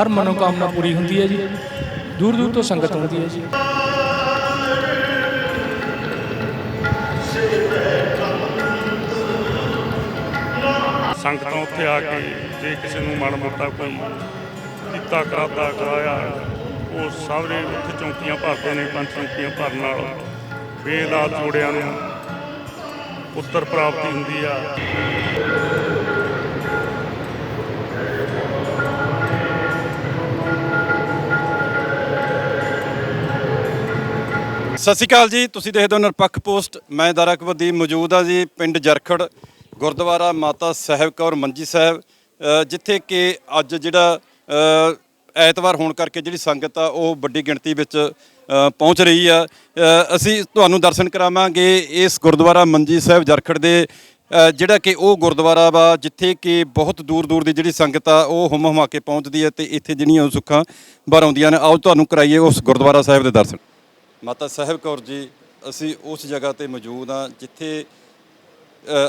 ਹਰ ਮਨੋਕਾਮਨਾ ਪੂਰੀ ਹੁੰਦੀ ਹੈ ਜੀ। ਦੂਰ ਦੂਰ ਤੋਂ ਸੰਗਤ ਆਉਂਦੀ ਹੈ ਜੀ। ਸੰਗਤਾਂ ਉੱਥੇ ਆ ਕੇ ਜੇ ਕਿਸੇ ਨੂੰ ਮਾੜਾ ਮੋਟਾ ਕੋਈ ਕੀਤਾ ਕਰਾਦਾ ਕਰਾਇਆ, ਉਹ ਸਾਰੇ ਉੱਥੇ ਚੌਂਕੀਆਂ ਭਰਦੇ ਨੇ, ਪੰਜ ਚੌਂਕੀਆਂ ਭਰਨ ਨਾਲ। ਬੇਲਾਲ ਜੋੜਿਆਂ ਨੂੰ ਪੁੱਤਰ ਪ੍ਰਾਪਤੀ ਹੁੰਦੀ ਆ। ਸਤਿ ਸ਼੍ਰੀ ਅਕਾਲ ਜੀ, ਤੁਸੀਂ ਦੇਖਦੇ ਹੋ ਨਿਰਪੱਖ ਪੋਸਟ। ਮੈਂ ਦਰਕਵਦੀ ਮੌਜੂਦ ਆ ਜੀ, ਪਿੰਡ ਜਰਖੜ, ਗੁਰਦੁਆਰਾ ਮਾਤਾ ਸਾਹਿਬ ਕੌਰ ਮੰਜੀ ਸਾਹਿਬ ਜਿੱਥੇ ਕਿ ਅੱਜ ਜਿਹੜਾ ਐਤਵਾਰ ਹੋਣ ਕਰਕੇ ਜਿਹੜੀ ਸੰਗਤ ਆ, ਉਹ ਵੱਡੀ ਗਿਣਤੀ ਵਿੱਚ ਪਹੁੰਚ ਰਹੀ ਆ। ਅਸੀਂ ਤੁਹਾਨੂੰ ਦਰਸ਼ਨ ਕਰਾਵਾਂਗੇ ਇਸ ਗੁਰਦੁਆਰਾ ਮੰਜੀ ਸਾਹਿਬ ਜਰਖੜ ਦੇ ਜਿਹੜਾ ਕਿ ਉਹ ਗੁਰਦੁਆਰਾ ਵਾ, ਜਿੱਥੇ ਕਿ ਬਹੁਤ ਦੂਰ ਦੂਰ ਦੀ ਜਿਹੜੀ ਸੰਗਤ ਆ, ਉਹ ਹੁਮ ਹੁਮਾ ਕੇ ਪਹੁੰਚਦੀ ਹੈ ਤੇ ਇੱਥੇ ਜਿਹੜੀਆਂ ਸੁੱਖਾਂ ਭਰ ਆਉਂਦੀਆਂ ਨੇ, ਆਓ ਤੁਹਾਨੂੰ ਕਰਾਈਏ ਉਸ ਗੁਰਦੁਆਰਾ ਸਾਹਿਬ ਦੇ ਦਰਸ਼ਨ। ਮਾਤਾ ਸਾਹਿਬ ਕੌਰ ਜੀ, ਅਸੀਂ ਉਸ ਜਗ੍ਹਾ ਤੇ ਮੌਜੂਦ ਹਾਂ ਜਿੱਥੇ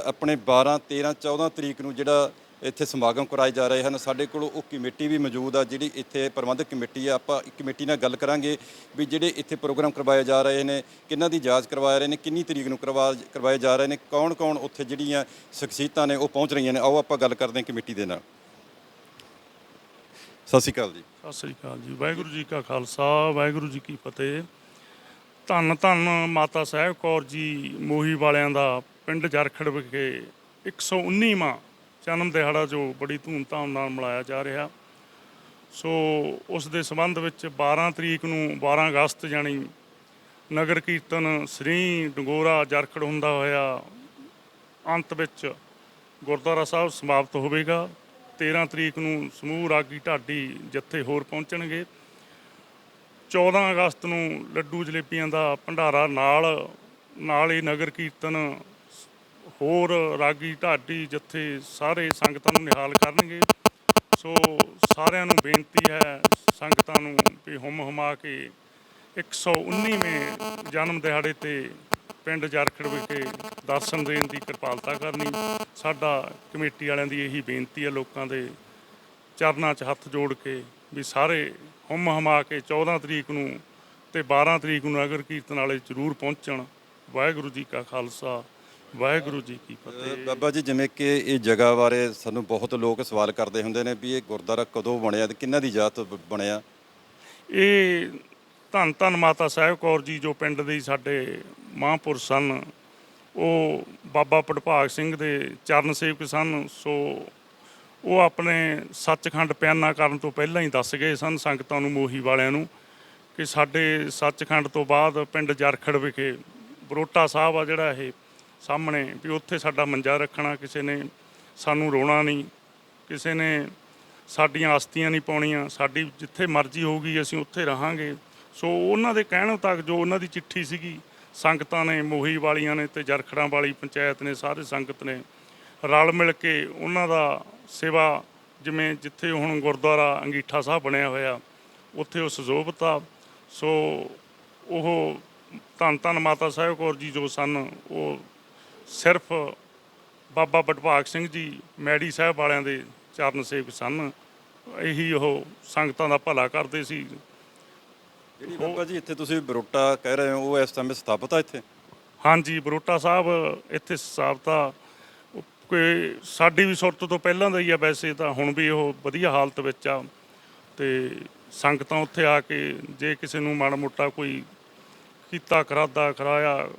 ਆਪਣੇ 12 13 14 ਤਰੀਕ ਨੂੰ ਜਿਹੜਾ ਇੱਥੇ ਸਮਾਗਮ ਕਰਾਏ ਜਾ ਰਹੇ ਹਨ, ਸਾਡੇ ਕੋਲ ਉਹ ਕਮੇਟੀ ਵੀ ਮੌਜੂਦ ਆ ਜਿਹੜੀ ਇੱਥੇ ਪ੍ਰਬੰਧਕ ਕਮੇਟੀ ਆ, ਆਪਾਂ ਕਮੇਟੀ ਨਾਲ ਗੱਲ ਕਰਾਂਗੇ ਵੀ ਜਿਹੜੇ ਇੱਥੇ ਪ੍ਰੋਗਰਾਮ ਕਰਵਾਏ ਜਾ ਰਹੇ ਨੇ, ਕਿੰਨਾਂ ਦੀ ਜਾਂਚ ਕਰਵਾ ਰਹੇ ਨੇ, ਕਿੰਨੀ ਤਰੀਕ ਨੂੰ ਕਰਵਾ, ਕਰਵਾਏ ਜਾ ਰਹੇ ਨੇ ਕੌਣ ਕੌਣ ਉੱਥੇ ਜਿਹੜੀਆਂ ਸ਼ਖਸੀਅਤਾਂ ਨੇ ਉਹ ਪਹੁੰਚ ਰਹੀਆਂ ਨੇ, ਆਓ ਆਪਾਂ ਗੱਲ ਕਰਦੇ ਹਾਂ ਕਮੇਟੀ ਦੇ ਨਾਲ। ਸਤਿ ਸ਼੍ਰੀ ਅਕਾਲ ਜੀ। ਸਤਿ ਸ੍ਰੀ ਅਕਾਲ ਜੀ। ਵਾਹਿਗੁਰੂ ਜੀ ਕਾ ਖਾਲਸਾ, ਵਾਹਿਗੁਰੂ ਜੀ ਕੀ ਫਤਿਹ। ਧੰਨ ਧੰਨ ਮਾਤਾ ਸਾਹਿਬ ਕੌਰ ਜੀ ਮੋਹੀ ਵਾਲਿਆਂ ਦਾ ਪਿੰਡ ਜਰਖੜ ਵਿਖੇ 119ਵਾਂ ਜਨਮ ਦਿਹਾੜਾ ਜੋ ਬੜੀ ਧੂਮਧਾਮ ਨਾਲ ਮਨਾਇਆ ਜਾ ਰਿਹਾ। ਸੋ ਉਸ ਦੇ ਸੰਬੰਧ ਵਿੱਚ 12 ਤਰੀਕ ਨੂੰ 12 ਅਗਸਤ ਜਾਣੀ ਨਗਰ ਕੀਰਤਨ ਸ੍ਰੀ ਡੰਗੋਰਾ ਜਰਖੜ ਹੁੰਦਾ ਹੋਇਆ, ਅੰਤ ਵਿੱਚ ਗੁਰਦੁਆਰਾ ਸਾਹਿਬ ਸਮਾਪਤ ਹੋਵੇਗਾ। 13 ਤਰੀਕ ਨੂੰ ਸਮੂਹ ਰਾਗੀ ਢਾਡੀ ਜੱਥੇ ਹੋਰ ਪਹੁੰਚਣਗੇ। 14 ਅਗਸਤ ਨੂੰ ਲੱਡੂ ਜਲੇਬੀਆਂ ਦਾ ਭੰਡਾਰਾ ਨਾਲ ਨਾਲ ਹੀ ਨਗਰ ਕੀਰਤਨ, ਹੋਰ ਰਾਗੀ ਢਾਡੀ ਜੱਥੇ ਸਾਰੇ ਸੰਗਤਾਂ ਨੂੰ ਨਿਹਾਲ ਕਰਨਗੇ। ਸੋ ਸਾਰਿਆਂ ਨੂੰ ਬੇਨਤੀ ਹੈ ਸੰਗਤਾਂ ਨੂੰ ਵੀ ਹੁਮ ਹੁਮਾ ਕੇ 119ਵੇਂ ਜਨਮ ਦਿਹਾੜੇ ਤੇ ਪਿੰਡ ਜਰਖੜ ਵਿਖੇ ਦਰਸ਼ਨ ਦੇਣ ਦੀ ਕਿਰਪਾਲਤਾ ਕਰਨੀ। ਸਾਡਾ ਕਮੇਟੀ ਵਾਲਿਆਂ ਦੀ ਇਹੀ ਬੇਨਤੀ ਹੈ ਲੋਕਾਂ ਦੇ ਚਰਨਾਂ 'ਚ ਹੱਥ ਜੋੜ ਕੇ ਵੀ ਸਾਰੇ ਹੁਮ ਹਮਾ ਕੇ 14 ਤਰੀਕ ਨੂੰ ਤੇ 12 ਤਰੀਕ ਨੂੰ ਨਗਰ ਕੀਰਤਨ ਵਾਲੇ ਜ਼ਰੂਰ ਪਹੁੰਚਣ। ਵਾਹਿਗੁਰੂ ਜੀ ਕਾ ਖਾਲਸਾ ਵਾਹਿਗੁਰੂ ਜੀ ਕੀ ਫਤਿਹ। ਬਾਬਾ ਜੀ ਜਿਵੇਂ ਕਿ ਇਹ ਜਗ੍ਹਾ ਬਾਰੇ ਸਾਨੂੰ ਬਹੁਤ ਲੋਕ ਸਵਾਲ ਕਰਦੇ ਹੁੰਦੇ ਨੇ ਵੀ ਇਹ ਗੁਰਦੁਆਰਾ ਕਦੋਂ ਬਣਿਆ ਤੇ ਕਿੰਨਾ ਦੀ ਯਾਦ ਤੋਂ ਬ- ਬਣਿਆ? ਇਹ ਧੰਨ ਧੰਨ ਮਾਤਾ ਸਾਹਿਬ ਕੌਰ ਜੀ ਜੋ ਪਿੰਡ ਦੇ ਸਾਡੇ ਮਹਾਂਪੁਰਸ਼ ਸਨ ਉਹ ਬਾਬਾ ਪੜਭਾਗ ਸਿੰਘ ਦੇ ਚਰਨ ਸੇਵਕ ਸਨ ਸੋ ਉਹ ਆਪਣੇ ਸੱਚਖੰਡ ਪਿਆਨਾ ਕਰਨ ਤੋਂ ਪਹਿਲਾਂ ਹੀ ਦੱਸ ਗਏ ਸਨ ਸੰਗਤਾਂ ਨੂੰ, ਮੋਹੀ ਵਾਲਿਆਂ ਨੂੰ, ਕਿ ਸਾਡੇ ਸੱਚਖੰਡ ਤੋਂ ਬਾਅਦ ਪਿੰਡ ਜਰਖੜ ਵਿਖੇ ਬਰੋਟਾ ਸਾਹਿਬ ਆ ਜਿਹੜਾ ਇਹ ਸਾਹਮਣੇ, ਵੀ ਉੱਥੇ ਸਾਡਾ ਮੰਜਾ ਰੱਖਣਾ, ਕਿਸੇ ਨੇ ਸਾਨੂੰ ਰੋਣਾ ਨਹੀਂ, ਕਿਸੇ ਨੇ ਸਾਡੀਆਂ ਆਸਤੀਆਂ ਨਹੀਂ ਪਾਉਣੀਆਂ, ਸਾਡੀ ਜਿੱਥੇ ਮਰਜ਼ੀ ਹੋਊਗੀ ਅਸੀਂ ਉੱਥੇ ਰਹਾਂਗੇ। ਸੋ ਉਹਨਾਂ ਦੇ ਕਹਿਣ ਤੱਕ ਜੋ ਉਹਨਾਂ ਦੀ ਚਿੱਠੀ ਸੀਗੀ, ਸੰਗਤਾਂ ਨੇ, ਮੋਹੀ ਵਾਲੀਆਂ ਨੇ ਤੇ ਜਰਖੜਾਂ ਵਾਲੀ ਪੰਚਾਇਤ ਨੇ, ਸਾਰੇ ਸੰਗਤ ਨੇ ਰਲ ਮਿਲ ਕੇ ਉਹਨਾਂ ਦਾ ਸੇਵਾ ਜਿਵੇਂ ਜਿੱਥੇ ਹੁਣ ਗੁਰਦੁਆਰਾ ਅੰਗੀਠਾ ਸਾਹਿਬ ਬਣਿਆ ਹੋਇਆ ਉੱਥੇ ਉਹ ਸਜੋਬਤ ਆ ਸੋ ਉਹ ਧੰਨ ਧੰਨ ਮਾਤਾ ਸਾਹਿਬ ਕੌਰ ਜੀ ਜੋ ਸਨ ਉਹ ਸਿਰਫ ਬਾਬਾ ਬਟਭਾਗ ਸਿੰਘ ਜੀ ਮੈੜੀ ਸਾਹਿਬ ਵਾਲਿਆਂ ਦੇ ਚਰਨ ਸੇਵਕ ਸਨ। ਇਹੀ ਉਹ ਸੰਗਤਾਂ ਦਾ ਭਲਾ ਕਰਦੇ ਸੀ। ਜਿਹੜੀ ਬਾਬਾ ਜੀ ਇੱਥੇ ਤੁਸੀਂ ਬਰੋਟਾ ਕਹਿ ਰਹੇ ਹੋ ਉਹ ਇਸ ਸਮੇਂ ਸਥਾਪਿਤ ਆ ਇੱਥੇ? ਹਾਂਜੀ ਬਰੋਟਾ ਸਾਹਿਬ ਇੱਥੇ ਸਾਬਤਾ ਕੋਈ ਸਾਡੀ ਵੀ ਸੁਰਤ ਤੋਂ ਪਹਿਲਾਂ ਦਾ ਹੀ ਆ ਵੈਸੇ ਤਾਂ ਹੁਣ ਵੀ ਉਹ ਵਧੀਆ ਹਾਲਤ ਵਿੱਚ ਆ ਤੇ ਸੰਗਤਾਂ ਉੱਥੇ ਆ ਕੇ ਜੇ ਕਿਸੇ ਨੂੰ ਮਾੜਾ ਮੋਟਾ ਕੋਈ ਕੀਤਾ ਕਰਾਦਾ ਕਰਾਇਆ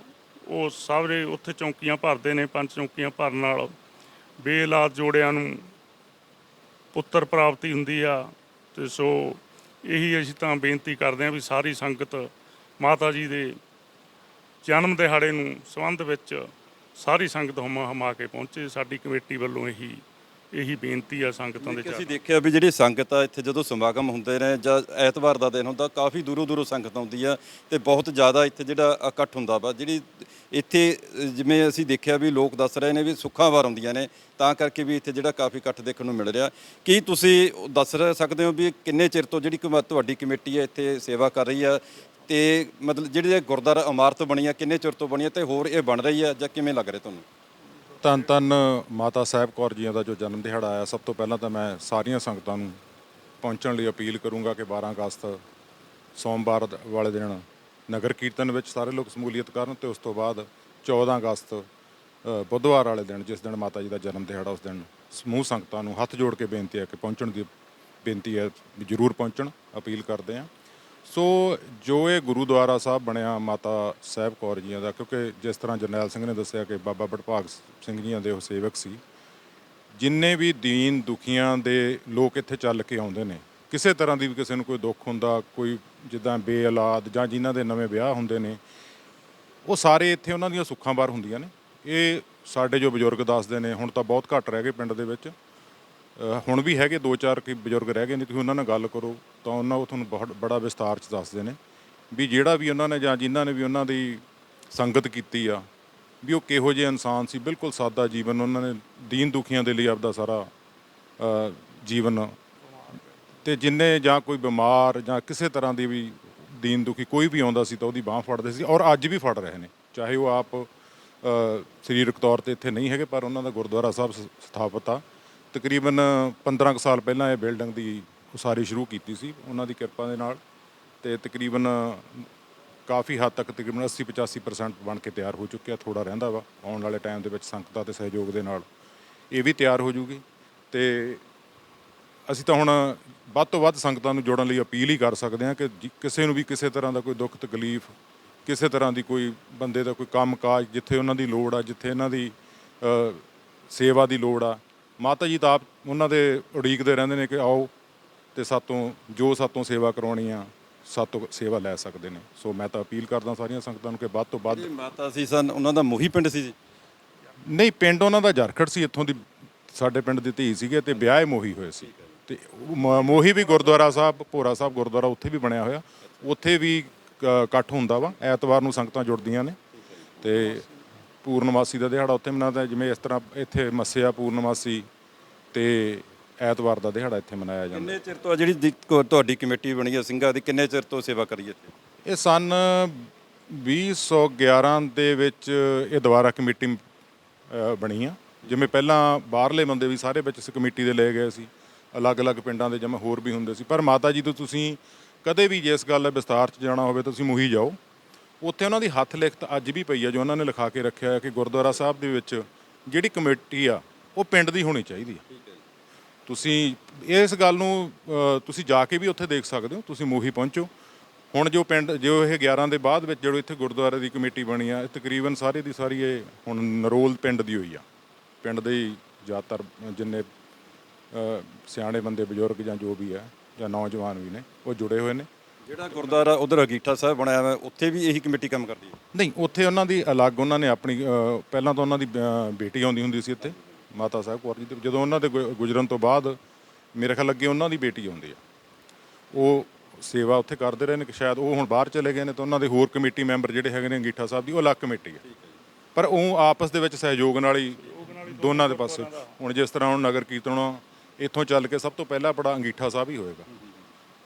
ਉਹ ਸਾਰੇ ਉੱਥੇ ਚੌਂਕੀਆਂ ਭਰਦੇ ਨੇ, ਪੰਜ ਚੌਂਕੀਆਂ ਭਰਨ ਨਾਲ। ਬੇਲਾਦ ਜੋੜਿਆਂ ਨੂੰ ਪੁੱਤਰ ਪ੍ਰਾਪਤੀ ਹੁੰਦੀ ਆ ਤੇ ਸੋ ਇਹੀ ਅਸੀਂ ਤਾਂ ਬੇਨਤੀ ਕਰਦੇ ਹਾਂ ਵੀ ਸਾਰੀ ਸੰਗਤ ਮਾਤਾ ਜੀ ਦੇ ਜਨਮ ਦਿਹਾੜੇ ਨੂੰ ਸੰਬੰਧ ਵਿੱਚ ਸਾਰੀ ਸੰਗਤ ਹਮ ਹਮਾ ਕੇ ਪਹੁੰਚੇ। ਸਾਡੀ ਕਮੇਟੀ ਵੱਲੋਂ ਇਹੀ ਇਹੀ ਬੇਨਤੀ ਆ ਸੰਗਤਾਂ ਦੇ ਅਸੀਂ ਦੇਖਿਆ ਵੀ ਜਿਹੜੀ ਸੰਗਤ ਆ ਇੱਥੇ ਜਦੋਂ ਸਮਾਗਮ ਹੁੰਦੇ ਨੇ ਜਾਂ ਐਤਵਾਰ ਦਾ ਦਿਨ ਹੁੰਦਾ ਕਾਫੀ ਦੂਰੋਂ ਦੂਰੋਂ ਸੰਗਤ ਆਉਂਦੀ ਆ ਤੇ ਬਹੁਤ ਜ਼ਿਆਦਾ ਇੱਥੇ ਜਿਹੜਾ ਇਕੱਠ ਹੁੰਦਾ ਵਾ ਜਿਹੜੀ ਇੱਥੇ ਜਿਵੇਂ ਅਸੀਂ ਦੇਖਿਆ ਵੀ ਲੋਕ ਦੱਸ ਰਹੇ ਨੇ ਵੀ ਸੁੱਖਾਂ ਵਾਰ ਆਉਂਦੀਆਂ ਨੇ ਤਾਂ ਕਰਕੇ ਵੀ ਇੱਥੇ ਜਿਹੜਾ ਕਾਫੀ ਇਕੱਠ ਦੇਖਣ ਨੂੰ ਮਿਲ ਰਿਹਾ। ਕੀ ਤੁਸੀਂ ਦੱਸ ਸਕਦੇ ਹੋ ਵੀ ਕਿੰਨੇ ਚਿਰ ਤੋਂ ਜਿਹੜੀ ਤੁਹਾਡੀ ਕਮੇਟੀ ਹੈ ਇੱਥੇ ਸੇਵਾ ਕਰ ਰਹੀ ਆ? ਤੇ ਮਤਲਬ ਜਿਹੜੀ ਇਹ ਗੁਰਦੁਆਰਾ ਇਮਾਰਤ ਬਣੀ ਆ, ਕਿੰਨੇ ਚਿਰ ਤੋਂ ਬਣੀ ਆ ਤੇ ਹੋਰ ਇਹ ਬਣ ਰਹੀ ਆ ਜਾਂ ਕਿਵੇਂ ਲੱਗ ਰਿਹਾ ਤੁਹਾਨੂੰ? ਧੰਨ ਧੰਨ ਮਾਤਾ ਸਾਹਿਬ ਕੌਰ ਜੀਆਂ ਦਾ ਜੋ ਜਨਮ ਦਿਹਾੜਾ ਆਇਆ, ਸਭ ਤੋਂ ਪਹਿਲਾਂ ਤਾਂ ਮੈਂ ਸਾਰੀਆਂ ਸੰਗਤਾਂ ਨੂੰ ਪਹੁੰਚਣ ਲਈ ਅਪੀਲ ਕਰੂੰਗਾ ਕਿ 12 ਅਗਸਤ, ਸੋਮਵਾਰ ਵਾਲੇ ਦਿਨ ਨਗਰ ਕੀਰਤਨ ਵਿੱਚ ਸਾਰੇ ਲੋਕ ਸਮੂਲੀਅਤ ਕਰਨ ਤੇ ਉਸ ਤੋਂ ਬਾਅਦ 14 ਅਗਸਤ ਬੁੱਧਵਾਰ ਵਾਲੇ ਦਿਨ, ਜਿਸ ਦਿਨ ਮਾਤਾ ਜੀ ਦਾ ਜਨਮ ਦਿਹਾੜਾ, ਉਸ ਦਿਨ ਸਮੂਹ ਸੰਗਤਾਂ ਨੂੰ ਹੱਥ ਜੋੜ ਕੇ ਬੇਨਤੀ ਹੈ ਕਿ ਪਹੁੰਚਣ ਦੀ ਬੇਨਤੀ ਹੈ, ਜ਼ਰੂਰ ਪਹੁੰਚਣ, ਅਪੀਲ ਕਰਦੇ ਹਾਂ। ਸੋ ਜੋ ਇਹ ਗੁਰੂਦੁਆਰਾ ਸਾਹਿਬ ਬਣਿਆ ਮਾਤਾ ਸਾਹਿਬ ਕੌਰ ਜੀਆਂ ਦਾ, ਕਿਉਂਕਿ ਜਿਸ ਤਰ੍ਹਾਂ ਜਰਨੈਲ ਸਿੰਘ ਨੇ ਦੱਸਿਆ ਕਿ ਬਾਬਾ ਬਟਭਾਗ ਸਿੰਘ ਜੀਆਂ ਦੇ ਉਹ ਸੇਵਕ ਸੀ, ਜਿੰਨੇ ਵੀ ਦੀਨ ਦੁਖੀਆਂ ਦੇ ਲੋਕ ਇੱਥੇ ਚੱਲ ਕੇ ਆਉਂਦੇ ਨੇ, ਕਿਸੇ ਤਰ੍ਹਾਂ ਦੀ ਵੀ ਕਿਸੇ ਨੂੰ ਕੋਈ ਦੁੱਖ ਹੁੰਦਾ, ਕੋਈ ਜਿੱਦਾਂ ਬੇਔਲਾਦ ਜਾਂ ਜਿਨ੍ਹਾਂ ਦੇ ਨਵੇਂ ਵਿਆਹ ਹੁੰਦੇ ਨੇ, ਉਹ ਸਾਰੇ ਇੱਥੇ ਉਹਨਾਂ ਦੀਆਂ ਸੁੱਖਾਂ ਬਾਰ ਹੁੰਦੀਆਂ ਨੇ। ਇਹ ਸਾਡੇ ਜੋ ਬਜ਼ੁਰਗ ਦੱਸਦੇ ਨੇ, ਹੁਣ ਤਾਂ ਬਹੁਤ ਘੱਟ ਰਹਿ ਗਏ ਪਿੰਡ ਦੇ ਵਿੱਚ। ਹੁਣ ਵੀ ਹੈਗੇ, ਦੋ ਚਾਰ ਕੀ ਬਜ਼ੁਰਗ ਰਹਿ ਗਏ ਨੇ, ਤੁਸੀਂ ਉਹਨਾਂ ਨਾਲ ਗੱਲ ਕਰੋ, ਤਾਂ ਉਹਨਾਂ ਉਹ ਤੁਹਾਨੂੰ ਬਹੁਤ ਬੜਾ ਵਿਸਤਾਰ ਚ ਦੱਸਦੇ ਨੇ ਵੀ ਜਿਹੜਾ ਵੀ ਉਹਨਾਂ ਨੇ ਜਾਂ ਜਿਨ੍ਹਾਂ ਨੇ ਵੀ ਉਹਨਾਂ ਦੀ ਸੰਗਤ ਕੀਤੀ ਆ, ਵੀ ਉਹ ਕਿਹੋ ਜਿਹੇ ਇਨਸਾਨ ਸੀ, ਬਿਲਕੁਲ ਸਾਦਾ ਜੀਵਨ ਉਹਨਾਂ ਨੇ, ਦੀਨ ਦੁਖੀਆਂ ਦੇ ਲਈ ਆਪਦਾ ਸਾਰਾ ਜੀਵਨ ਤੇ ਜਿੰਨੇ ਜਾਂ ਕੋਈ ਬਿਮਾਰ ਜਾਂ ਕਿਸੇ ਤਰ੍ਹਾਂ ਦੀ ਵੀ ਦੀਨ ਦੁਖੀ ਕੋਈ ਵੀ ਆਉਂਦਾ ਸੀ ਤਾਂ ਉਹਦੀ ਬਾਹ ਫੜਦੇ ਸੀ ਔਰ ਅੱਜ ਵੀ ਫੜ ਰਹੇ ਨੇ, ਚਾਹੇ ਉਹ ਆਪ ਸਰੀਰਕ ਤੌਰ ਤੇ ਇੱਥੇ ਨਹੀਂ ਹੈਗੇ, ਪਰ ਉਹਨਾਂ ਦਾ ਗੁਰਦੁਆਰਾ ਸਾਹਿਬ ਸ- ਸਥਾਪਿਤ ਆ। ਤਕਰੀਬਨ 15 ਕੁ ਸਾਲ ਪਹਿਲਾਂ ਇਹ ਬਿਲਡਿੰਗ ਦੀ ਉਸਾਰੀ ਸ਼ੁਰੂ ਕੀਤੀ ਸੀ, ਉਹਨਾਂ ਦੀ ਕਿਰਪਾ ਦੇ ਨਾਲ ਤੇ ਤਕਰੀਬਨ ਕਾਫੀ ਹੱਦ ਤੱਕ ਤਕਰੀਬਨ 80 85% ਬਣ ਕੇ ਤਿਆਰ ਹੋ ਚੁੱਕਿਆ ਥੋੜਾ ਰਹਿੰਦਾ ਵਾ, ਆਉਣ ਵਾਲੇ ਟਾਈਮ ਦੇ ਵਿੱਚ ਸੰਗਤਾਂ ਦੇ ਸਹਿਯੋਗ ਦੇ ਨਾਲ ਇਹ ਵੀ ਤਿਆਰ ਹੋ ਜੂਗੀ ਤੇ ਅਸੀਂ ਤਾਂ ਹੁਣ ਵੱਧ ਤੋਂ ਵੱਧ ਸੰਗਤਾਂ ਨੂੰ ਜੋੜਨ ਲਈ ਅਪੀਲ ਹੀ ਕਰ ਸਕਦੇ ਹਾਂ ਕਿ ਜਿ- ਕਿਸੇ ਨੂੰ ਵੀ ਕਿਸੇ ਤਰ੍ਹਾਂ ਦਾ ਕੋਈ ਦੁੱਖ ਤਕਲੀਫ, ਕਿਸੇ ਤਰ੍ਹਾਂ ਦੀ ਕੋਈ ਬੰਦੇ ਦਾ ਕੋਈ ਕੰਮ ਕਾਜ ਜਿੱਥੇ ਉਹਨਾਂ ਦੀ ਲੋੜ ਆ, ਜਿੱਥੇ ਇਹਨਾਂ ਦੀ ਸੇਵਾ ਦੀ ਲੋੜ ਆ ਮਾਤਾ ਜੀ ਤਾਂ ਆਪ ਉਹਨਾਂ ਦੇ ਉਡੀਕਦੇ ਰਹਿੰਦੇ ਨੇ ਕਿ ਆਓ ਤੇ ਸਾਤੋਂ ਜੋ ਸਾਤੋਂ ਸੇਵਾ ਕਰਾਉਣੀ ਆ ਸਾਤੋਂ ਸੇਵਾ ਲੈ ਸਕਦੇ ਨੇ। ਸੋ ਮੈਂ ਤਾਂ ਅਪੀਲ ਕਰਦਾ ਸਾਰੀਆਂ ਸੰਗਤਾਂ ਨੂੰ ਕਿ ਵੱਧ ਤੋਂ ਵੱਧ ਮਾਤਾ ਸੀ ਸਨ ਉਹਨਾਂ ਦਾ ਮੋਹੀ ਪਿੰਡ ਸੀ ਜੀ? ਨਹੀਂ ਪਿੰਡ ਉਹਨਾਂ ਦਾ ਜਰਖੜ ਸੀ ਇੱਥੋਂ ਦੀ ਸਾਡੇ ਪਿੰਡ ਦੀ ਧੀ ਸੀਗੇ ਤੇ ਵਿਆਹ ਮੋਹੀ ਹੋਏ ਸੀ। ਤੇ ਮੋਹੀ ਵੀ ਗੁਰਦੁਆਰਾ ਸਾਹਿਬ ਭੋਰਾ ਸਾਹਿਬ ਗੁਰਦੁਆਰਾ ਉੱਥੇ ਵੀ ਬਣਿਆ ਹੋਇਆ। ਉੱਥੇ ਵੀ ਇਕੱਠ ਹੁੰਦਾ ਵਾ। ਐਤਵਾਰ ਨੂੰ ਸੰਗਤਾਂ ਜੁੜਦੀਆਂ ਨੇ। ਤੇ ਪੂਰਨਮਾਸੀ ਦਾ ਦਿਹਾੜਾ ਉੱਥੇ ਮਨਾਉਂਦਾ ਜਿਵੇਂ ਇਸ ਤਰ੍ਹਾਂ ਇੱਥੇ ਮੱਸਿਆ ਪੂਰਨਮਾਸੀ ਤੇ ਐਤਵਾਰ ਦਾ ਦਿਹਾੜਾ ਇੱਥੇ ਮਨਾਇਆ ਜਾਂਦਾ। ਕਿੰਨੇ ਚਿਰ ਤੋਂ ਆ ਜਿਹੜੀ ਦੀ- ਕੋ- ਤੁਹਾਡੀ ਕਮੇਟੀ ਬਣੀ ਹੈ ਸਿੰਘਾਂ ਦੀ ਕਿੰਨੇ ਚਿਰ ਤੋਂ ਸੇਵਾ ਕਰੀ ਇੱਥੇ? ਇਹ ਸਨ 2011 ਦੇ ਵਿੱਚ ਇਹ ਦੁਬਾਰਾ ਕਮੇਟੀ ਅ, ਬਣੀ ਆ। ਜਿਵੇਂ ਪਹਿਲਾਂ ਬਾਹਰਲੇ ਬੰਦੇ ਵੀ ਸਾਰੇ ਵਿੱਚ ਇਸ ਕਮੇਟੀ ਦੇ ਲਏ ਗਏ ਸੀ। ਅਲੱਗ-ਅਲੱਗ ਪਿੰਡਾਂ ਦੇ ਜਿਵੇਂ ਹੋਰ ਵੀ ਹੁੰਦੇ ਸੀ। ਪਰ ਮਾਤਾ ਜੀ ਤੋਂ ਤੁਸੀਂ ਕਦੇ ਵੀ ਜੇ ਇਸ ਗੱਲ ਦਾ ਵਿਸਤਾਰ 'ਚ ਜਾਣਾ ਹੋਵੇ ਤਾਂ ਤੁਸੀਂ ਮੂਹੀ ਜਾਓ। ਉੱਥੇ ਉਹਨਾਂ ਦੀ ਹੱਥ ਲਿਖਤ ਅੱਜ ਵੀ ਪਈ ਆ ਜੋ ਉਹਨਾਂ ਨੇ ਲਿਖਾ ਕੇ ਰੱਖਿਆ ਹੈ ਕਿ ਗੁਰਦੁਆਰਾ ਸਾਹਿਬ ਦੇ ਵਿੱਚ ਜਿਹੜੀ ਕਮੇਟੀ ਆ ਉਹ ਪਿੰਡ ਦੀ ਹੋਣੀ ਚਾਹੀਦੀ ਆ। ਤੁਸੀਂ ਇਸ ਗੱਲ ਨੂੰ ਤੁਸੀਂ ਜਾ ਕੇ ਵੀ ਉੱਥੇ ਦੇਖ ਸਕਦੇ ਹੋ ਤੁਸੀਂ ਮੂਹੀ ਪਹੁੰਚੋ। ਹੁਣ ਜੋ ਪਿੰਡ ਜੋ ਇਹ 11 ਦੇ ਬਾਅਦ ਵਿੱਚ ਜਦੋਂ ਇੱਥੇ ਗੁਰਦੁਆਰੇ ਦੀ ਕਮੇਟੀ ਬਣੀ ਆ ਇਹ ਤਕਰੀਬਨ ਸਾਰੀ ਦੀ ਸਾਰੀ ਇਹ ਹੁਣ ਨਰੋਲ ਪਿੰਡ ਦੀ ਹੋਈ ਆ। ਪਿੰਡ ਦੇ ਹੀ ਜ਼ਿਆਦਾਤਰ ਜਿੰਨੇ ਸਿਆਣੇ ਬੰਦੇ ਬਜ਼ੁਰਗ ਜਾਂ ਜੋ ਵੀ ਆ ਜਾਂ ਨੌਜਵਾਨ ਵੀ ਨੇ ਉਹ ਜੁੜੇ ਹੋਏ ਨੇ। ਜਿਹੜਾ ਗੁਰਦੁਆਰਾ ਉਧਰ ਅਗੀਠਾ ਸਾਹਿਬ ਬਣਾਇਆ ਹੋਇਆ ਉੱਥੇ ਵੀ ਇਹੀ ਕਮੇਟੀ ਕੰਮ ਕਰਦੀ ਹੈ? ਨਹੀਂ ਉੱਥੇ ਉਹਨਾਂ ਦੀ ਅਲੱਗ ਉਹਨਾਂ ਨੇ ਆਪਣੀ ਪਹਿਲਾਂ ਤਾਂ ਉਹਨਾਂ ਦੀ ਅ, ਬੇਟੀ ਆਉਂਦੀ ਹੁੰਦੀ ਸੀ ਇੱਥੇ ਮਾਤਾ ਸਾਹਿਬ ਕੌਰ ਜੀ ਤੇ ਜਦੋਂ ਉਹਨਾਂ ਦੇ ਗੁ- ਗੁਜ਼ਰਨ ਤੋਂ ਬਾਅਦ ਮੇਰੇ ਖਿਆਲ ਅੱਗੇ ਉਹਨਾਂ ਦੀ ਬੇਟੀ ਆਉਂਦੀ ਆ। ਉਹ ਸੇਵਾ ਉੱਥੇ ਕਰਦੇ ਰਹੇ ਨੇ ਕਿ ਸ਼ਾਇਦ ਉਹ ਹੁਣ ਬਾਹਰ ਚਲੇ ਗਏ ਨੇ ਤਾਂ ਉਹਨਾਂ ਦੇ ਹੋਰ ਕਮੇਟੀ ਮੈਂਬਰ ਜਿਹੜੇ ਹੈਗੇ ਨੇ ਅੰਗੀਠਾ ਸਾਹਿਬ ਦੀ ਉਹ ਅਲੱਗ ਕਮੇਟੀ ਹੈ ਪਰ ਉਹ ਆਪਸ ਦੇ ਵਿੱਚ ਸਹਿਯੋਗ ਨਾਲ ਹੀ ਦੋਨਾਂ ਦੇ ਪਾਸੇ ਹੁਣ ਜਿਸ ਤਰ੍ਹਾਂ ਹੁਣ ਨਗਰ ਕੀਰਤਨ ਇੱਥੋਂ ਚੱਲ ਕੇ ਸਭ ਤੋਂ ਪਹਿਲਾ ਪੜਾ ਅੰਗੀਠਾ ਸਾਹਿਬ ਹੀ ਹੋਏਗਾ।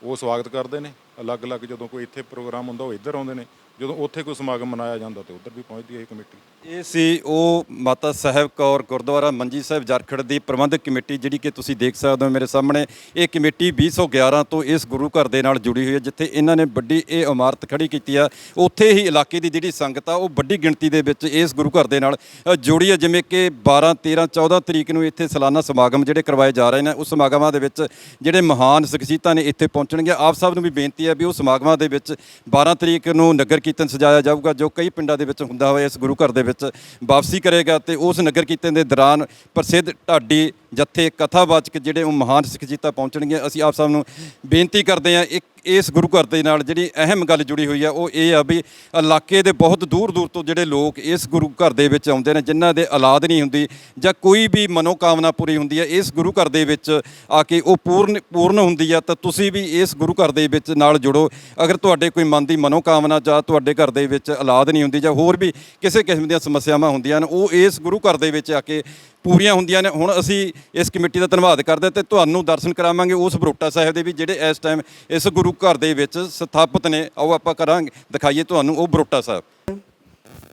ਉਹ ਸਵਾਗਤ ਕਰਦੇ ਨੇ। ਅਲੱਗ-ਅਲੱਗ ਜਦੋਂ ਕੋਈ ਇੱਥੇ ਪ੍ਰੋਗਰਾਮ ਹੁੰਦਾ, ਉਹ ਇੱਧਰ ਆਉਂਦੇ ਨੇ। ਜਦੋਂ ਉੱਥੇ ਕੋਈ ਸਮਾਗਮ ਮਨਾਇਆ ਜਾਂਦਾ, ਤੇ ਉੱਧਰ ਵੀ ਪਹੁੰਚਦੀ ਹੈ ਇਹ ਕਮੇਟੀ। ਇਹ ਸੀ ਉਹ ਮਾਤਾ ਸਾਹਿਬ ਕੌਰ ਗੁਰਦੁਆਰਾ ਮੰਜੀ ਸਾਹਿਬ ਜਰਖੜ ਦੀ ਪ੍ਰਬੰਧਕ ਕਮੇਟੀ, ਜਿਹੜੀ ਕਿ ਤੁਸੀਂ ਦੇਖ ਸਕਦੇ ਹੋ ਮੇਰੇ ਸਾਹਮਣੇ। ਇਹ ਕਮੇਟੀ 2011 ਤੋਂ ਇਸ ਗੁਰੂ ਘਰ ਦੇ ਨਾਲ ਜੁੜੀ ਹੋਈ ਹੈ, ਜਿੱਥੇ ਇਹਨਾਂ ਨੇ ਵੱਡੀ ਇਹ ਇਮਾਰਤ ਖੜੀ ਕੀਤੀ ਆ। ਉੱਥੇ ਹੀ ਇਲਾਕੇ ਦੀ ਜਿਹੜੀ ਸੰਗਤ ਆ, ਉਹ ਵੱਡੀ ਗਿਣਤੀ ਦੇ ਵਿੱਚ ਇਸ ਗੁਰੂ ਘਰ ਦੇ ਨਾਲ ਜੁੜੀ ਹੈ। ਜਿਵੇਂ ਕਿ 12 13 14 ਤਰੀਕ ਨੂੰ ਇੱਥੇ ਸਾਲਾਨਾ ਸਮਾਗਮ ਜਿਹੜੇ ਕਰਵਾਏ ਜਾ ਰਹੇ ਨੇ, ਉਸ ਸਮਾਗਮਾਂ ਦੇ ਵਿੱਚ ਜਿਹੜੇ ਮਹਾਨ ਸ਼ਖਸੀਅਤਾਂ ਨੇ ਇੱਥੇ ਪਹੁੰਚਣਗੇ। ਆਪ ਸਭ ਨੂੰ ਵੀ ਬੇਨਤੀ ਹੈ ਵੀ ਉਹ ਸਮਾਗਮਾਂ ਦੇ ਵਿੱਚ 12 ਤਰੀਕ ਨੂੰ ਨਗਰ ਕੀਰਤਨ ਸਜਾਇਆ ਜਾਊਗਾ, ਜੋ ਕਈ ਪਿੰਡਾਂ ਦੇ ਵਿੱਚ ਹੁੰਦਾ ਹੋਇਆ ਇਸ ਗੁਰੂ ਘਰ ਦੇ ਵਿੱਚ ਵਾਪਸੀ ਕਰੇਗਾ ਤੇ ਉਸ ਨਗਰ ਕੀਰਤਨ ਦੇ ਦੌਰਾਨ ਪ੍ਰਸਿੱਧ ਢਾਡੀ ਜੱਥੇ ਕਥਾਵਾਚਕ ਜਿਹੜੇ ਉਹ ਮਹਾਨ ਸਿੱਖਜੀਤਾ ਪਹੁੰਚਣਗੇ ਅਸੀਂ ਆਪ ਸਭ ਨੂੰ ਬੇਨਤੀ ਕਰਦੇ ਹਾਂ, ਇੱਕ ਇਸ ਗੁਰੂ ਘਰ ਦੇ ਨਾਲ ਜਿਹੜੀ ਅਹਿਮ ਗੱਲ ਜੁੜੀ ਹੋਈ ਆ, ਉਹ ਇਹ ਆ ਵੀ ਇਲਾਕੇ ਦੇ ਬਹੁਤ ਦੂਰ ਦੂਰ ਤੋਂ ਜਿਹੜੇ ਲੋਕ ਇਸ ਗੁਰੂ ਘਰ ਦੇ ਵਿੱਚ ਆਉਂਦੇ ਨੇ, ਜਿਨ੍ਹਾਂ ਦੇ ਔਲਾਦ ਨਹੀਂ ਹੁੰਦੀ ਜਾਂ ਕੋਈ ਵੀ ਮਨੋਕਾਮਨਾ ਪੂਰੀ ਹੁੰਦੀ ਹੈ ਇਸ ਗੁਰੂ ਘਰ ਦੇ ਵਿੱਚ ਆ ਕੇ ਉਹ ਪੂਰਨ ਪੂਰਨ ਹੁੰਦੀ ਆ, ਤਾਂ ਤੁਸੀਂ ਵੀ ਇਸ ਗੁਰੂ ਘਰ ਦੇ ਵਿੱਚ ਨਾਲ ਜੁੜੋ। ਅਗਰ ਤੁਹਾਡੇ ਕੋਈ ਮਨ ਦੀ ਮਨੋਕਾਮਨਾ ਜਾਂ ਤੁਹਾਡੇ ਘਰ ਦੇ ਵਿੱਚ ਔਲਾਦ ਨਹੀਂ ਹੁੰਦੀ ਜਾਂ ਹੋਰ ਵੀ ਕਿਸੇ ਕਿਸਮ ਦੀਆਂ ਸਮੱਸਿਆਵਾਂ ਹੁੰਦੀਆਂ ਨੇ ਉਹ ਇਸ ਗੁਰੂ ਘਰ ਦੇ ਵਿੱਚ ਆ ਕੇ ਪੂਰੀਆਂ ਹੁੰਦੀਆਂ ਨੇ। ਹੁਣ ਅਸੀਂ ਇਸ ਕਮੇਟੀ ਦਾ ਧੰਨਵਾਦ ਕਰਦੇ ਹਾਂ ਤੇ ਤੁਹਾਨੂੰ ਦਰਸ਼ਨ ਕਰਾਵਾਂਗੇ ਉਸ ਬਰੋਟਾ ਸਾਹਿਬ ਦੇ ਵੀ, ਜਿਹੜੇ ਇਸ ਟਾਈਮ ਇਸ ਗੁਰੂ ਘਰ ਦੇ ਵਿੱਚ ਸਥਾਪਿਤ ਨੇ। ਆਓ ਆਪਾਂ ਕਰਾਂਗੇ, ਦਿਖਾਈਏ ਤੁਹਾਨੂੰ ਉਹ ਬਰੋਟਾ ਸਾਹਿਬ।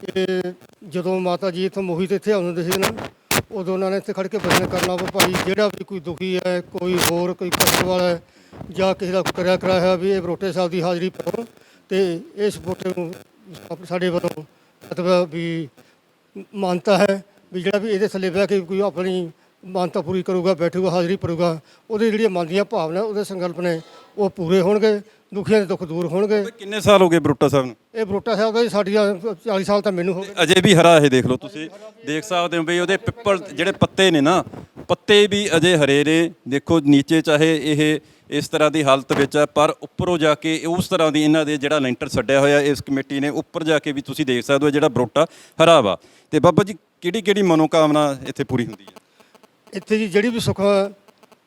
ਇਹ ਜਦੋਂ ਮਾਤਾ ਜੀ ਇੱਥੋਂ ਮੋਹੀ ਤੇ ਇੱਥੇ ਆਉਂਦੇ ਸੀ ਨਾ, ਉਦੋਂ ਉਹਨਾਂ ਨੇ ਇੱਥੇ ਖੜ ਕੇ ਭਜਨ ਕਰਨਾ ਵੀ, ਭਾਈ ਜਿਹੜਾ ਵੀ ਕੋਈ ਦੁਖੀ ਹੈ, ਕੋਈ ਹੋਰ, ਕੋਈ ਕਸ਼ਟ ਵਾਲਾ ਹੈ, ਜਾਂ ਕਿਸੇ ਦਾ ਕਰਿਆ ਕਰਾਇਆ ਹੋਇਆ ਵੀ ਇਹ ਬਰੋਟੇ ਸਾਹਿਬ ਦੀ ਹਾਜ਼ਰੀ ਪਾਓ ਤੇ ਇਸ ਬਰੋਟੇ ਨੂੰ ਸਾਡੇ ਵੱਲੋਂ ਮਤਲਬ ਵੀ ਮਾਨਤਾ ਹੈ ਵੀ ਜਿਹੜਾ ਵੀ ਇਹਦੇ ਥੱਲੇ ਬਹਿ ਕੇ ਕੋਈ ਆਪਣੀ ਮਾਨਤਾ ਪੂਰੀ ਕਰੂਗਾ, ਬੈਠੂਗਾ, ਹਾਜ਼ਰੀ ਭਰੂਗਾ, ਉਹਦੇ ਜਿਹੜੀਆਂ ਮਨ ਦੀਆਂ ਭਾਵਨਾ, ਉਹਦੇ ਸੰਕਲਪ ਨੇ ਉਹ ਪੂਰੇ ਹੋਣਗੇ ਦੁਖੀਆਂ ਦੇ ਦੁੱਖ ਦੂਰ ਹੋਣਗੇ। ਕਿੰਨੇ ਸਾਲ ਹੋ ਗਏ ਬਰੋਟਾ ਸਾਹਿਬ ਨੂੰ? ਇਹ ਬਰੋਟਾ ਸਾਹਿਬ ਦਾ ਜੀ ਸਾਡੀਆਂ 40 ਸਾਲ ਤਾਂ ਮੈਨੂੰ ਹੋ ਗਏ। ਅਜੇ ਵੀ ਹਰਾ ਇਹ ਦੇਖ ਲਓ ਤੁਸੀਂ। ਦੇਖ ਸਕਦੇ ਹੋ ਵੀ ਉਹਦੇ ਪਿੱਪਲ ਜਿਹੜੇ ਪੱਤੇ ਨੇ ਨਾ ਪੱਤੇ ਵੀ ਅਜੇ ਹਰੇ ਨੇ। ਦੇਖੋ ਨੀਚੇ ਚਾਹੇ ਇਹ ਇਸ ਤਰ੍ਹਾਂ ਦੀ ਹਾਲਤ ਵਿੱਚ ਹੈ ਪਰ ਉੱਪਰੋਂ ਜਾ ਕੇ ਉਸ ਤਰ੍ਹਾਂ ਦੀ ਇਹਨਾਂ ਦੇ ਜਿਹੜਾ ਲੈਂਟਰ ਛੱਡਿਆ ਹੋਇਆ ਇਸ ਕਮੇਟੀ ਨੇ ਉੱਪਰ ਜਾ ਕੇ ਵੀ ਤੁਸੀਂ ਦੇਖ ਸਕਦੇ ਹੋ ਜਿਹੜਾ ਬਰੋਟਾ ਹਰਾ ਵਾ। ਤੇ ਬਾਬਾ ਜੀ ਕਿਹੜੀ ਕਿਹੜੀ ਮਨੋਕਾਮਨਾ ਇੱਥੇ ਪੂਰੀ ਹੁੰਦੀ ਹੈ? ਇੱਥੇ ਜੀ ਜਿਹੜੀ ਵੀ ਸੁੱਖ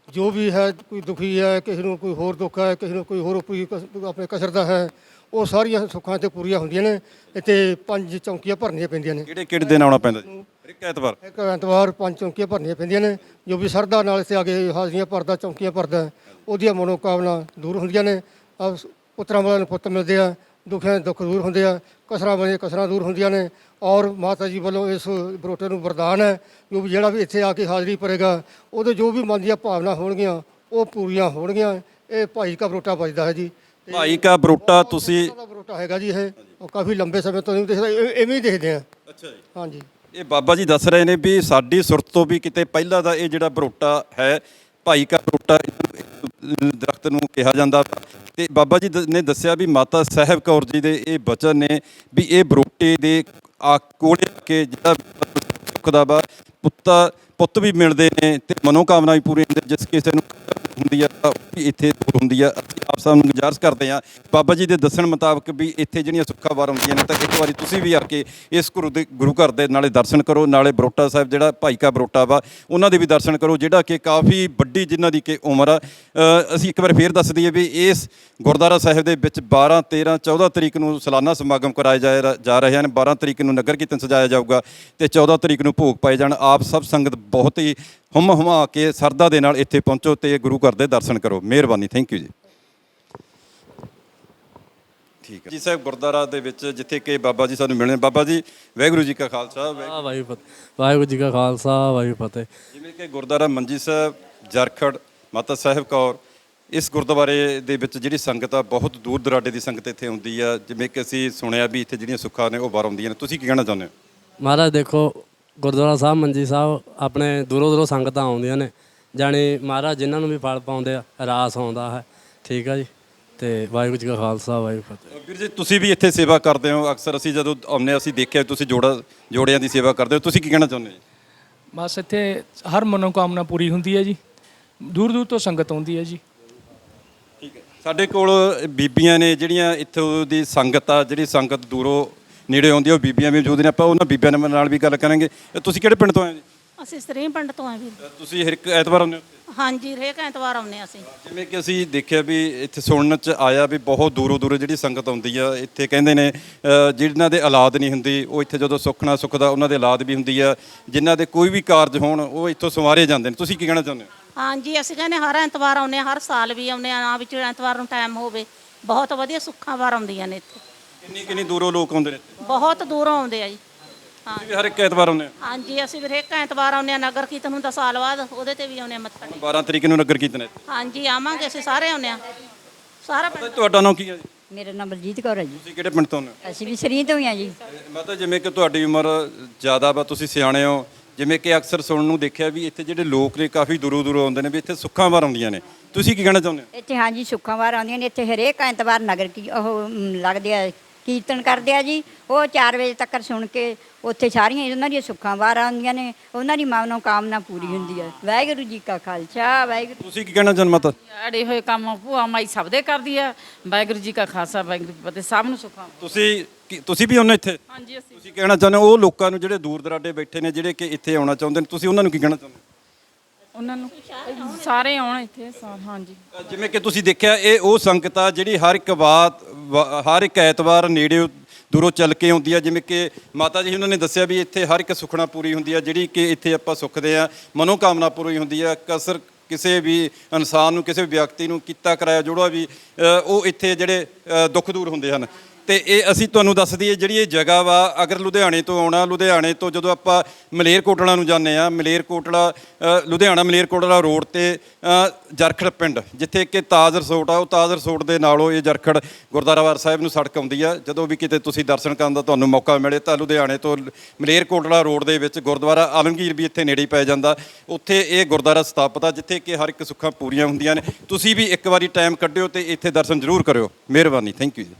ਜੋ ਵੀ ਹੈ ਕੋਈ ਦੁਖੀ ਹੈ ਕਿਸੇ ਨੂੰ ਕੋਈ ਹੋਰ ਦੁੱਖ ਹੈ ਕਿਸੇ ਨੂੰ ਕੋਈ ਹੋਰ ਕਸ- ਆਪਣੇ ਕਸਰਦਾ ਹੈ ਉਹ ਸਾਰੀਆਂ ਸੁੱਖਾਂ ਤੇ ਪੂਰੀਆਂ ਹੁੰਦੀਆਂ ਨੇ ਇੱਥੇ ਪੰਜ ਚੌਂਕੀਆਂ ਭਰਨੀਆਂ ਪੈਂਦੀਆਂ ਨੇ। ਕਿਹੜੇ ਕਿਹੜੇ ਦਿਨ ਆਉਣਾ ਪੈਂਦਾ ਜੀ? ਇੱਕ ਐਤਵਾਰ? ਇੱਕ ਐਤਵਾਰ ਪੰਜ ਚੌਂਕੀਆਂ ਭਰਨੀਆਂ ਪੈਂਦੀਆਂ ਨੇ ਜੋ ਵੀ ਸਰਦਾ ਨਾਲ ਇੱਥੇ ਆ ਕੇ ਹਾਜ਼ਰੀਆਂ ਭਰਦਾ ਚੌਂਕੀਆਂ ਭਰਦਾ ਉਹਦੀਆਂ ਮਨੋਕਾਮਨਾ ਦੂਰ ਹੁੰਦੀਆਂ ਨੇ। ਆ ਪੁੱਤਰਾਂ ਵਾਲਿਆਂ ਨੂੰ ਪੁੱਤ ਮਿਲਦੇ ਆ ਦੁੱਖਾਂ ਦੇ ਦੁੱਖ ਦੂਰ ਹੁੰਦੇ ਆ ਕਸਰਾਂ ਵਾਲੇ ਕਸਰਾਂ ਦੂਰ ਹੁੰਦੀਆਂ ਨੇ ਔਰ ਮਾਤਾ ਜੀ ਵੱਲੋਂ ਇਸ ਬਰੋਟੇ ਨੂੰ ਵਰਦਾਨ ਹੈ ਜੋ ਵੀ ਜਿਹੜਾ ਵੀ ਇੱਥੇ ਆ ਕੇ ਹਾਜ਼ਰੀ ਭਰੇਗਾ ਉਹਦੇ ਜੋ ਵੀ ਮਨ ਦੀਆਂ ਭਾਵਨਾ ਹੋਣਗੀਆਂ ਉਹ ਪੂਰੀਆਂ ਹੋਣਗੀਆਂ। ਇਹ ਭਾਈ ਕਾ ਬਰੋਟਾ ਵੱਜਦਾ ਹੈ ਜੀ। ਭਾਈ ਕਾ ਬਰੋਟਾ ਤੁਸੀਂ ਬਰੋਟਾ ਹੈਗਾ ਜੀ ਇਹ। ਉਹ ਕਾਫੀ ਲੰਬੇ ਸਮੇਂ ਤੋਂ ਨਹੀਂ ਦੇਖਦਾ ਐਵੇਂ ਹੀ ਦੇਖਦੇ ਆ। ਅੱਛਾ ਜੀ। ਹਾਂਜੀ। ਇਹ ਬਾਬਾ ਜੀ ਦੱਸ ਰਹੇ ਨੇ ਵੀ ਸਾਡੀ ਸੁਰਤ ਤੋਂ ਵੀ ਕਿਤੇ ਪਹਿਲਾਂ ਦਾ ਇਹ ਜਿਹੜਾ ਬਰੋਟਾ ਹੈ ਭਾਈ ਕਾ ਬਰੋਟਾ ਦਰਖਤ ਨੂੰ ਕਿਹਾ ਜਾਂਦਾ ਤੇ ਬਾਬਾ ਜੀ ਨੇ ਦੱਸਿਆ ਵੀ ਮਾਤਾ ਸਾਹਿਬ ਕੌਰ ਜੀ ਦੇ ਇਹ ਬਚਨ ਨੇ ਵੀ ਇਹ ਬਰੋਟੇ ਦੇ ਆ ਕੋਲੇ ਕੇ ਜਿਹੜਾ ਸੁੱਖ ਦਾ ਵਾ, ਪੁੱਤ ਪੁੱਤ ਵੀ ਮਿਲਦੇ ਨੇ ਤੇ ਮਨੋਕਾਮਨਾ ਵੀ ਪੂਰੀ ਹੁੰਦੀ ਜਿਸ ਕਿਸੇ ਨੂੰ ਹੁੰਦੀ ਆ ਤਾਂ ਉਹ ਵੀ ਇੱਥੇ ਦੂਰ ਹੁੰਦੀ ਆ। ਅਸੀਂ ਆਪ ਸਭ ਨੂੰ ਗੁਜ਼ਾਰਿਸ਼ ਕਰਦੇ ਆ ਬਾਬਾ ਜੀ ਦੇ ਦੱਸਣ ਮੁਤਾਬਕ ਵੀ ਇੱਥੇ ਜਿਹੜੀਆਂ ਸੁੱਖਾਂ ਵਾਰ ਹੁੰਦੀਆਂ ਨੇ, ਤਾਂ ਇੱਕ ਵਾਰੀ ਤੁਸੀਂ ਵੀ ਆ ਕੇ ਇਸ ਗੁਰੂ ਦੇ, ਗੁਰੂ ਘਰ ਦੇ ਨਾਲੇ ਦਰਸ਼ਨ ਕਰੋ। ਨਾਲੇ ਬਰੋਟਾ ਸਾਹਿਬ, ਜਿਹੜਾ ਭਾਈ ਕਾ ਬਰੋਟਾ ਵਾ, ਉਹਨਾਂ ਦੇ ਵੀ ਦਰਸ਼ਨ ਕਰੋ, ਜਿਹੜਾ ਕਿ ਕਾਫੀ ਵੱਡੀ ਜਿਨ੍ਹਾਂ ਦੀ ਕਿ ਉਮਰ ਆ। ਅਸੀਂ ਇੱਕ ਵਾਰ ਫੇਰ ਦੱਸ ਦਈਏ ਵੀ ਇਸ ਗੁਰਦੁਆਰਾ ਸਾਹਿਬ ਦੇ ਵਿੱਚ 12 13 14 ਤਰੀਕ ਨੂੰ ਸਾਲਾਨਾ ਸਮਾਗਮ ਕਰਾਏ ਜਾ ਰ- ਜਾ ਰਹੇ ਹਨ। 12 ਤਰੀਕ ਨੂੰ ਨਗਰ ਕੀਰਤਨ ਸਜਾਇਆ ਜਾਊਗਾ ਤੇ 14 ਤਰੀਕ ਨੂੰ ਭੋਗ ਪਾਏ ਜਾਣ। ਆਪ ਸਭ ਸੰਗਤ ਬਹੁਤ ਹੀ ਹਮ ਹਮਾ ਕੇ ਸਰਦਾ ਦੇ ਨਾਲ ਇੱਥੇ ਪਹੁੰਚੋ ਤੇ ਗੁਰੂ ਘਰ ਦੇ ਦਰਸ਼ਨ ਕਰੋ। ਮਿਹਰਬਾਨੀ ਥੈਂਕ ਯੂ ਜੀ। ਠੀਕ ਹੈ। ਜੀ ਸਾਹਿਬ ਗੁਰਦੁਆਰਾ ਦੇ ਵਿੱਚ ਜਿੱਥੇ ਕਿ ਬਾਬਾ ਜੀ ਸਾਨੂੰ ਮਿਲਣੇ ਬਾਬਾ ਜੀ ਵਾਹਿਗੁਰੂ ਜੀ ਕਾ ਖਾਲਸਾ ਵਾਹਿ- ਆ ਵਾਹਿਗੁਰੂ ਫਤਿਹ। ਵਾਹਿਗੁਰੂ ਜੀ ਕਾ ਖਾਲਸਾ ਵਾਹਿਗੁਰੂ ਫਤਿਹ। ਜਿਵੇਂ ਕਿ ਗੁਰਦੁਆਰਾ ਮੰਜੀ ਸਾਹਿਬ ਜਰਖੜ ਮਾਤਾ ਸਾਹਿਬ ਕੌਰ ਇਸ ਗੁਰਦੁਆਰੇ ਦੇ ਵਿੱਚ ਜਿਹੜੀ ਸੰਗਤ ਆ ਬਹੁਤ ਦੂਰ ਦਰਾਡੇ ਦੀ ਸੰਗਤ ਇੱਥੇ ਆਉਂਦੀ ਆ। ਜਿਵੇਂ ਕਿ ਅਸੀਂ ਸੁਣਿਆ ਵੀ ਇੱਥੇ ਜਿਹੜੀਆਂ ਸੁੱਖਾਂ ਨੇ ਉਹ ਬਾਹਰ ਆਉਂਦੀਆਂ ਨੇ। ਤੁਸੀਂ ਕੀ ਕਹਿਣਾ ਚਾਹੁੰਦੇ ਹੋ? ਮਹਾਰਾਜ ਦੇਖੋ ਗੁਰਦੁਆਰਾ ਸਾਹਿਬ ਮੰਜੀ ਸਾਹਿਬ ਆਪਣੇ ਦੂਰੋਂ ਦੂਰੋਂ ਸੰਗਤਾਂ ਆਉਂਦੀਆਂ ਨੇ। ਜਾਣੀ ਮਹਾਰਾਜ ਜਿਨ੍ਹਾਂ ਨੂੰ ਵੀ ਫਲ ਪਾਉਂਦੇ ਆ ਰਾਸ ਆਉਂਦਾ ਹੈ। ਠੀਕ ਆ ਜੀ। ਤੇ ਵਾਹਿਗੁਰੂ ਜੀ ਕਾ ਖਾਲਸਾ ਵਾਹਿਗੁਰੂ ਫਤਿਹ। ਵੀਰ ਜੀ ਤੁਸੀਂ ਵੀ ਇੱਥੇ ਸੇਵਾ ਕਰਦੇ ਹੋ? ਅਕਸਰ ਅਸੀਂ ਜਦੋਂ ਆਉਂਦੇ ਹਾਂ, ਅਸੀਂ ਦੇਖਿਆ ਤੁਸੀਂ ਜੋੜਾ ਜੋੜਿਆਂ ਦੀ ਸੇਵਾ ਕਰਦੇ ਹੋ। ਤੁਸੀਂ ਕੀ ਕਹਿਣਾ ਚਾਹੁੰਦੇ ਹੋ ਜੀ? ਬਸ ਇੱਥੇ ਹਰ ਮਨੋਕਾਮਨਾ ਪੂਰੀ ਹੁੰਦੀ ਹੈ ਜੀ। ਦੂਰ ਦੂਰ ਤੋਂ ਸੰਗਤ ਆਉਂਦੀ ਹੈ ਜੀ। ਠੀਕ ਹੈ। ਸਾਡੇ ਕੋਲ ਬੀਬੀਆਂ ਨੇ ਜਿਹੜੀਆਂ ਇੱਥੋਂ ਦੀ ਸੰਗਤ ਆ ਜਿਹੜੀ ਸੰਗਤ ਦੂਰੋਂ ਨੇੜੇ ਆਉਂਦੀ ਆ ਉਹ ਬੀਬੀਆਂ ਵੀ ਮੌਜੂਦ ਨੇ ਆਪਾਂ ਉਹਨਾਂ ਬੀਬੀਆਂ ਦੇ ਨਾਲ ਵੀ ਗੱਲ ਕਰਾਂਗੇ। ਤੁਸੀਂ ਕਿਹੜੇ ਪਿੰਡ ਤੋਂ ਆਏ ਜੀ? ਅਸੀਂ ਸ੍ਰੀ ਪਿੰਡ ਤੋਂ ਆ ਵੀਰ। ਤੁਸੀਂ ਹਰ ਇੱਕ ਐਤਵਾਰ ਆਉਂਦੇ ਹੋ ਹਾਂਜੀ ਹਰੇਕ ਐਤਵਾਰ ਆਉਂਦੇ ਹਾਂ ਅਸੀਂ। ਜਿਵੇਂ ਕਿ ਅਸੀਂ ਦੇਖਿਆ ਵੀ ਇੱਥੇ ਸੁਣਨ ਚ ਆਇਆ ਵੀ ਬਹੁਤ ਦੂਰੋਂ ਦੂਰੋਂ ਜਿਹੜੀ ਸੰਗਤ ਆਉਂਦੀ ਆ ਇੱਥੇ ਕਹਿੰਦੇ ਨੇ ਅ, ਜਿਨ੍ਹਾਂ ਦੇ ਔਲਾਦ ਨਹੀਂ ਹੁੰਦੀ ਉਹ ਇੱਥੇ ਜਦੋਂ ਸੁੱਖਣਾ ਸੁੱਖਦਾ ਉਹਨਾਂ ਦੇ ਔਲਾਦ ਵੀ ਹੁੰਦੀ ਆ ਜਿਨ੍ਹਾਂ ਦੇ ਕੋਈ ਵੀ ਕਾਰਜ ਹੋਣ ਉਹ ਇੱਥੋਂ ਸੰਵਾਰੇ ਜਾਂਦੇ ਨੇ। ਤੁਸੀਂ ਕੀ ਕਹਿਣਾ ਚਾਹੁੰਦੇ ਹੋ? ਹਾਂਜੀ ਅਸੀਂ ਕਹਿੰਦੇ ਹਰ ਐਤਵਾਰ ਆਉਂਦੇ ਹਾਂ ਹਰ ਸਾਲ ਵੀ ਆਉਂਦੇ ਹਾਂ ਨਾ ਵਿੱਚ ਐਤਵਾਰ ਨੂੰ ਟਾਈਮ ਹੋਵੇ ਬਹੁਤ ਵਧੀਆ ਸੁੱਖਾਂ ਵਾਰ ਆਉਂਦੀਆਂ ਨੇ ਇੱਥੇ। ਕਿੰਨੀ ਕਿੰਨੀ ਦੂਰੋਂ ਲੋਕ ਆਉਂਦੇ ਨੇ? ਇੱਥੇ? ਬਹੁਤ ਦੂਰੋਂ ਆਉਂਦੇ ਆ ਜੀ। ਹਾਂ। ਤੁਸੀਂ ਵੀ ਹਰ ਇੱਕ ਐਤਵਾਰ ਆਉਂਦੇ ਹੋ? ਹਾਂਜੀ ਅਸੀਂ ਵੀ ਹਰੇਕ ਐਤਵਾਰ ਆਉਂਦੇ ਹਾਂ। ਨਗਰ ਕੀਰਤਨ ਹੁੰਦਾ ਸਾਲ ਬਾਅਦ ਉਹਦੇ ਤੇ ਵੀ ਆਉਂਦੇ ਹਾਂ ਮੱਥਾ ਟੇਕ 12 ਤਰੀਕ ਨੂੰ ਨਗਰ ਕੀਰਤਨ ਹੈ ਹਾਂਜੀ ਆਵਾਂਗੇ ਅਸੀਂ ਸਾਰੇ ਆਉਂਦੇ ਹਾਂ। ਸਾਰਾ ਪਿੰਡ ਤੁਹਾਡਾ ਨਾਮ ਕੀ ਹੈ ਜੀ? ਮੇਰਾ ਨਾਮ ਬਲਜੀਤ ਕੌਰ ਹੈ ਜੀ। ਤੁਸੀਂ ਕਿਹੜੇ ਪਿੰਡ ਤੋਂ ਆਉਂਦੇ ਹੋ? ਅਸੀਂ ਵੀ ਸਰੀ ਤੋਂ ਹੀ ਆ ਜੀ। ਮਾਤਾ ਜਿਵੇਂ ਕਿ ਤੁਹਾਡੀ ਉਮਰ ਜ਼ਿਆਦਾ ਵਾ ਤੁਸੀਂ ਸਿਆਣੇ ਹੋ। ਜਿਵੇਂ ਕਿ ਅਕਸਰ ਸੁਣਨ ਨੂੰ ਦੇਖਿਆ ਵੀ ਇੱਥੇ ਜਿਹੜੇ ਲੋਕ ਨੇ ਕਾਫੀ ਦੂਰੋਂ ਦੂਰੋਂ ਆਉਂਦੇ ਨੇ ਵੀ ਇੱਥੇ ਸੁੱਖਾਂ ਵਾਰ ਆਉਂਦੀਆਂ ਨੇ। ਤੁਸੀਂ ਕੀ ਕਹਿਣਾ ਚਾਹੁੰਦੇ ਹੋ? ਇੱਥੇ ਹਾਂਜੀ ਸੁੱਖਾਂ ਆਉਂਦੀਆਂ ਨੇ। ਇੱਥੇ ਹਰੇਕ ਐਤਵਾਰ ਨਗਰ ਕੀ ਉਹ ਮ, ਲੱਗਦੇ ਆ ਕੀਰਤਨ ਕਰਦੇ ਆ ਜੀ। ਉਹ 4 ਵਜੇ ਤੱਕ ਸੁਣ ਕੇ ਉੱਥੇ ਸਾਰੀਆਂ ਉਹਨਾਂ ਦੀਆਂ ਸੁੱਖਾਂ ਵਾਰ ਆਉਂਦੀਆਂ ਨੇ। ਉਹਨਾਂ ਦੀ ਮਨੋ ਕਾਮਨਾ ਪੂਰੀ ਹੁੰਦੀ ਹੈ ਵਾਹਿਗੁਰੂ ਜੀ ਕਾ ਖਾਲਸਾ ਵਾਹਿਗੁਰੂ ਤੁਸੀਂ ਕੀ ਕਹਿਣਾ ਚਾਹੁੰਦੇ ਮਾਤਾ? ਅੜੇ ਹੋਏ ਕੰਮ ਭੂਆ ਮਾਈ ਸਭ ਦੇ ਕਰਦੀ ਆ। ਵਾਹਿਗੁਰੂ ਜੀ ਕਾ ਖਾਲਸਾ ਵਾਹਿਗੁਰੂ ਜੀ ਫਤਿਹ ਸਭ ਨੂੰ ਸੁਖਾਂ। ਤੁਸੀਂ ਕੀ- ਤੁਸੀਂ ਵੀ ਆਉਂਦੇ ਇੱਥੇ? ਹਾਂਜੀ ਅਸੀਂ ਤੁਸੀਂ ਕਹਿਣਾ ਚਾਹੁੰਦੇ ਹੋ ਉਹ ਲੋਕਾਂ ਨੂੰ ਜਿਹੜੇ ਦੂਰ ਦਰਾਡੇ ਬੈਠੇ ਨੇ ਜਿਹੜੇ ਕਿ ਇੱਥੇ ਆਉਣਾ ਚਾਹੁੰਦੇ ਨੇ। ਤੁਸੀਂ ਉਹਨਾਂ ਨੂੰ ਕੀ ਕਹਿਣਾ ਚਾਹੁੰਦੇ ਹੋ? ਉਹਨਾਂ ਨੂੰ ਸਾਰੇ ਆਉਣ ਇੱਥੇ ਸਾ- ਹਾਂਜੀ। ਜਿਵੇਂ ਕਿ ਤੁਸੀਂ ਦੇਖਿਆ ਇਹ ਉਹ ਸੰਗਤ ਆ ਜਿਹੜੀ ਹਰ ਇੱਕ ਬਾਤ ਵਾ- ਹਰ ਇੱਕ ਐਤਵਾਰ ਨੇੜੇ ਦੂਰੋਂ ਚੱਲ ਕੇ ਆਉਂਦੀ ਆ ਜਿਵੇਂ ਕਿ ਮਾਤਾ ਜੀ ਉਹਨਾਂ ਨੇ ਦੱਸਿਆ ਵੀ ਇੱਥੇ ਹਰ ਇੱਕ ਸੁਖਣਾ ਪੂਰੀ ਹੁੰਦੀ ਆ ਜਿਹੜੀ ਕਿ ਇੱਥੇ ਆਪਾਂ ਸੁੱਖਦੇ ਆ ਮਨੋਕਾਮਨਾ ਪੂਰੀ ਹੁੰਦੀ ਆ ਕਸਰ ਕਿਸੇ ਵੀ ਇਨਸਾਨ ਨੂੰ ਕਿਸੇ ਵੀ ਵਿਅਕਤੀ ਨੂੰ ਕੀਤਾ ਕਰਾਇਆ ਜੋੜਾ ਵੀ ਅ, ਉਹ ਇੱਥੇ ਜਿਹੜੇ ਅ, ਦੁੱਖ ਦੂਰ ਹੁੰਦੇ ਹਨ। ਤੇ ਇਹ ਅਸੀਂ ਤੁਹਾਨੂੰ ਦੱਸ ਦਈਏ ਜਿਹੜੀ ਇਹ ਜਗ੍ਹਾ ਵਾ, ਅਗਰ ਲੁਧਿਆਣੇ ਤੋਂ ਆਉਣਾ, ਲੁਧਿਆਣੇ ਤੋਂ ਜਦੋਂ ਆਪਾਂ ਮਲੇਰਕੋਟਲਾ ਨੂੰ ਜਾਂਦੇ ਆ ਮਲੇਰਕੋਟਲਾ ਲੁਧਿਆਣਾ ਮਲੇਰਕੋਟਲਾ ਰੋਡ ਤੇ ਜਰਖੜ ਪਿੰਡ, ਜਿੱਥੇ ਕਿ ਤਾਜ ਰਿਸੋਰਟ ਆ, ਉਹ ਤਾਜ ਰਿਸੋਰਟ ਦੇ ਨਾਲੋਂ ਇਹ ਜਰਖੜ ਗੁਰਦੁਆਰਾਵਾਰ ਸਾਹਿਬ ਨੂੰ ਸੜਕ ਆਉਂਦੀ ਆ। ਜਦੋਂ ਵੀ ਕਿਤੇ ਤੁਸੀਂ ਦਰਸ਼ਨ ਕਰਨ ਦਾ ਤੁਹਾਨੂੰ ਮੌਕਾ ਮਿਲੇ ਤਾਂ ਲੁਧਿਆਣੇ ਤੋਂ ਮਲੇਰਕੋਟਲਾ ਰੋਡ ਦੇ ਵਿੱਚ ਗੁਰਦੁਆਰਾ ਆਲਮਗੀਰ ਵੀ ਇੱਥੇ ਨੇੜੇ ਹੀ ਪੈ ਜਾਂਦਾ। ਉੱਥੇ ਇਹ ਗੁਰਦੁਆਰਾ ਸਥਾਪਿਤ ਆ, ਜਿੱਥੇ ਕਿ ਹਰ ਇੱਕ ਸੁੱਖਾਂ ਪੂਰੀਆਂ ਹੁੰਦੀਆਂ ਨੇ। ਤੁਸੀਂ ਵੀ ਇੱਕ ਵਾਰੀ ਟਾਈਮ ਕੱਢਿਓ ਤੇ ਇੱਥੇ ਦਰਸ਼ਨ ਜ਼ਰੂਰ ਕਰਿਓ। ਮਿਹਰਬਾਨੀ ਥੈਂਕ ਯੂ ਜੀ।